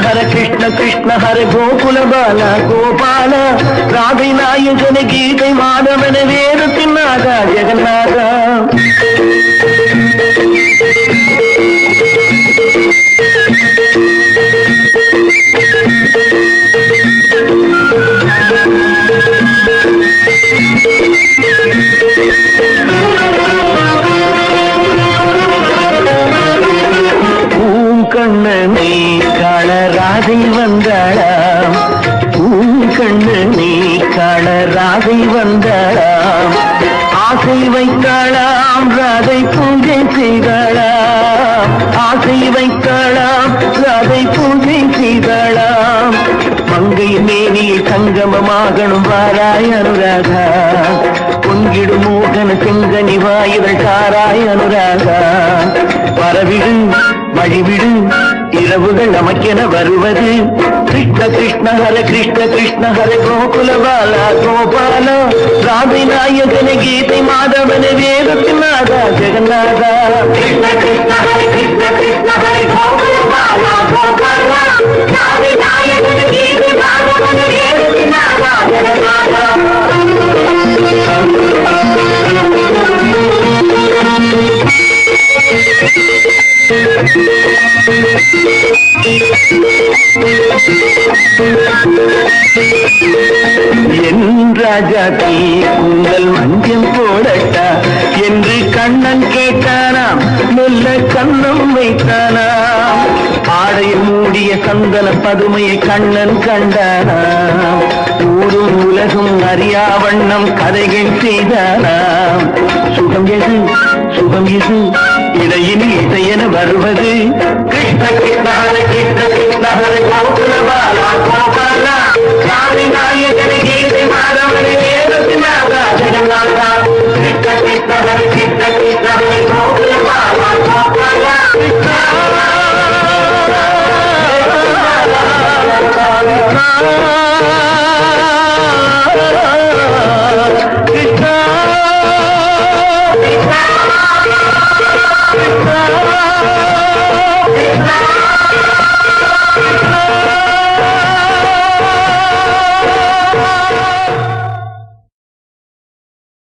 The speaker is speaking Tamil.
கிருஷ்ண ஹர கிருஷ்ண கிருஷ்ண ஹர கோகுல பால கோபால ராதை நாயகன கீதை மாதவன வேதத்தின் நாதா வந்தாளாம். பூங்கண்ணனை காண ராதை வந்தாளாம். ஆசை வைத்தாளாம் ராதை பூஜை செய்தாளாம். ஆசை வைத்தாளாம் ராதை பூஜை செய்தாளாம். மங்கை மேனியில் சங்கமமாகணும் வாராய் அனுராதா. பொங்கிடு மோகன செங்கனி வாயுதல் காராய் அனுராதா. பரவிடு வழிவிடு இரவுகள் நமக்கென வருவது கிருஷ்ண கிருஷ்ண ஹர கிருஷ்ண கிருஷ்ண ஹர கோகுல பாலா கோபால ராதை நாயகன கீதை மாதவன வேதத்தின் நாதா ஜெகநாதா கிருஷ்ண கிருஷ்ண ஹர கிருஷ்ண என் ராஜாத்தி உங்கள் மஞ்சம் போடட்டா? என்று கண்ணன் கேட்டானாம். மெல்ல கண்ணம் வைத்தானா ஆடையில் மூடிய சந்தன பதுமையை கண்ணன் கண்டானா ஊரும் உலகம் அறியா வண்ணம் கதைகள் செய்தானாம். சுகம் எது? சுகம் எது? இடையினில் இசையென வருவது. கிருஷ்ண கிருஷ்ண ஹர கிருஷ்ண கிருஷ்ண ஹர கோகுல